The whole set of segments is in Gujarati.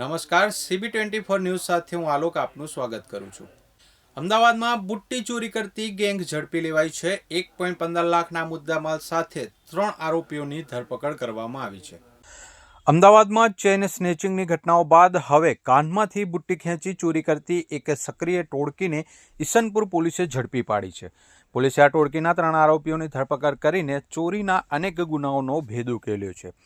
નમસ્કાર સીબી ટ્વેન્ટી ફોર ન્યૂઝ સાથે હું આલોક આપનું સ્વાગત કરું છું. અમદાવાદમાં બુટ્ટી ચોરી કરતી ગેંગ ઝડપી લેવાઈ છે. એક પોઈન્ટ પંદર લાખના મુદ્દામાલ સાથે ત્રણ આરોપીઓની ધરપકડ કરવામાં આવી છે. અમદાવાદમાં ચેન સ્નેચિંગની ઘટનાઓ બાદ હવે કાનમાંથી બુટ્ટી ખેંચી ચોરી કરતી એક સક્રિય ટોળકીને ઈસનપુર પોલીસે ઝડપી પાડી છે. પોલીસે આ ટોળકીના ત્રણ આરોપીઓની ધરપકડ કરીને ચોરીના અનેક ગુનાઓનો ભેદ ઉકેલ્યો છે.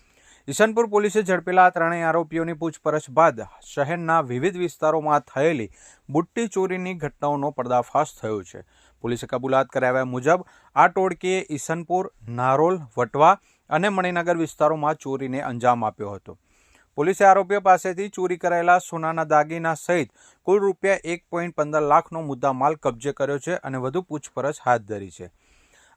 ઈસનપુર પોલીસે ઝડપેલા ત્રણેય આરોપીઓની પૂછપરછ બાદ શહેરના વિવિધ વિસ્તારોમાં થયેલી બુટ્ટી ચોરીની ઘટનાઓનો પર્દાફાશ થયો છે. પોલીસે કબૂલાત કરાવ્યા મુજબ આ ટોળકીએ ઈસનપુર નારોલ, વટવા અને મણિનગર વિસ્તારોમાં ચોરીને અંજામ આપ્યો હતો. પોલીસે આરોપીઓ પાસેથી ચોરી કરાયેલા સોનાના દાગીના સહિત કુલ રૂપિયા એક પોઈન્ટ પંદર લાખનો મુદ્દામાલ કબજે કર્યો છે અને વધુ પૂછપરછ હાથ ધરી છે.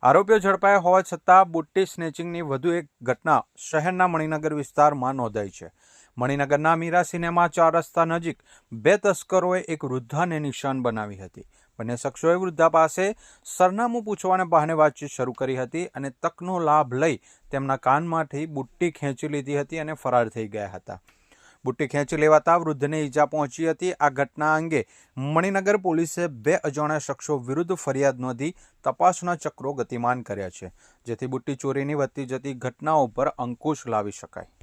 આરોપીઓ ઝડપાયા હોવા છતાં બુટ્ટી સ્નેચિંગની વધુ એક ઘટના શહેરના મણિનગર વિસ્તારમાં નોંધાઈ છે. મણિનગરના મીરા સિનેમા ચાર રસ્તા નજીક બે તસ્કરોએ એક વૃદ્ધાને નિશાન બનાવી હતી. બંને શખ્સોએ વૃદ્ધા પાસે સરનામું પૂછવાને બહાને વાતચીત શરૂ કરી હતી અને તકનો લાભ લઈ તેમના કાનમાંથી બુટ્ટી ખેંચી લીધી હતી અને ફરાર થઈ ગયા હતા. બુટ્ટી ખેંચી લેવાતા વૃદ્ધને ઈજા પહોંચી હતી. આ ઘટના અંગે મણિનગર પોલીસે બે અજાણ્યા શખ્સો વિરુદ્ધ ફરિયાદ નોંધી તપાસના ચક્રો ગતિમાન કર્યા છે, જેથી બુટ્ટી ચોરીની વધતી જતી ઘટનાઓ પર અંકુશ લાવી શકાય.